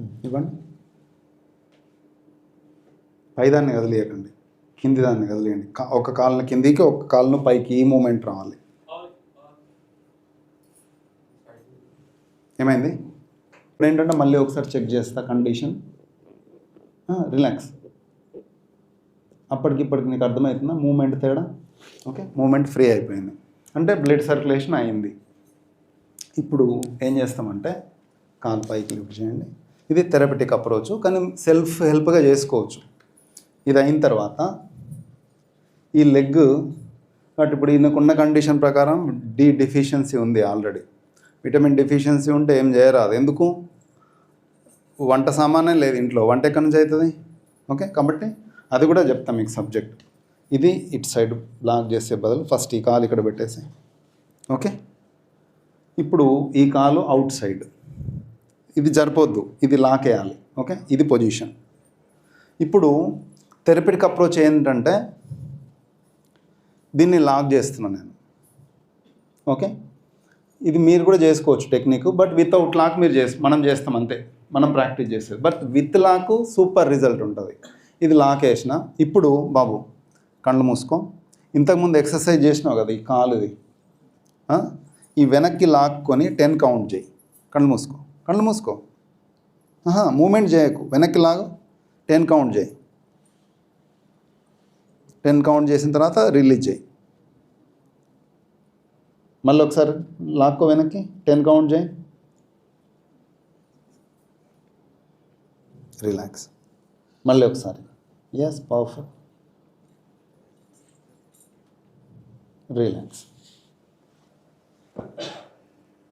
ఇవ్వండి. పైదాన్ని కదిలియకండి. కింది దాన్ని కదిలియండి. ఒక కాలును కిందికి ఒక కాలును పైకి ఈ మూమెంట్ రావాలి. ఏమైంది? ఇప్పుడు ఏంటంటే మళ్ళీ ఒకసారి చెక్ చేస్తా కండిషన్. రిలాక్స్. అప్పటికి ఇప్పటికి నీకు అర్థమవుతుందా? మూమెంట్ తేడా? ఓకే మూమెంట్ ఫ్రీ అయిపోయింది. అంటే బ్లడ్ సర్క్యులేషన్ అయింది. ఇప్పుడు ఏం చేస్తామంటే కాలు పైకి లిఫ్ట్ చేయండి. ఇది థెరపటిక్ అప్రోచ్ కానీ సెల్ఫ్ హెల్ప్గా చేసుకోవచ్చు. ఇది అయిన తర్వాత ఈ లెగ్ బట్ ఇప్పుడు ఈయనకున్న కండిషన్ ప్రకారం డి డెఫిషియన్సీ ఉంది ఆల్రెడీ. విటమిన్ డెఫిషియన్సీ ఉంటే ఏం చేయరాదు. ఎందుకు? వంట సామానే లేదు ఇంట్లో. వంట ఎక్కడి నుంచి అవుతుంది ఓకే కాబట్టి అది కూడా చెప్తాం మీకు సబ్జెక్ట్. ఇది ఇటు సైడ్ బ్లాక్ చేసే బదులు ఫస్ట్ ఈ కాలు ఇక్కడ పెట్టేసి ఓకే? ఇప్పుడు ఈ కాలు అవుట్ సైడ్. ఇది జరపొద్దు ఇది లాక్ వేయాలి. ఓకే? ఇది పొజిషన్. ఇప్పుడు థెరపిటిక్ అప్రోచ్ ఏంటంటే దీన్ని లాక్ చేస్తున్నాను నేను. ఓకే? ఇది మీరు కూడా చేసుకోవచ్చు టెక్నిక్ బట్ వితౌట్ లాక్ మీరు చేసి మనం చేస్తాం అంతే. మనం ప్రాక్టీస్ చేసేది. But with lock super result ఉంటుంది. ఇది లాక్ వేసిన. ఇప్పుడు బాబు కళ్ళు మూసుకో. ఇంతకుముందు ఎక్సర్సైజ్ చేసినావు కదా ఈ కాలుది. ఈ వెనక్కి లాక్కొని టెన్ కౌంట్ చేయి. కళ్ళు మూసుకో. కళ్ళు మూసుకో. ఆహా మూమెంట్ చేయకు. వెనక్కి లాగు. టెన్ కౌంట్ చేయి. టెన్ కౌంట్ చేసిన తర్వాత రిలీజ్ చేయి. మళ్ళీ ఒకసారి లాక్కో వెనక్కి. టెన్ కౌంట్ చేయి. రిలాక్స్. మళ్ళీ ఒకసారి. Yes perfect relax.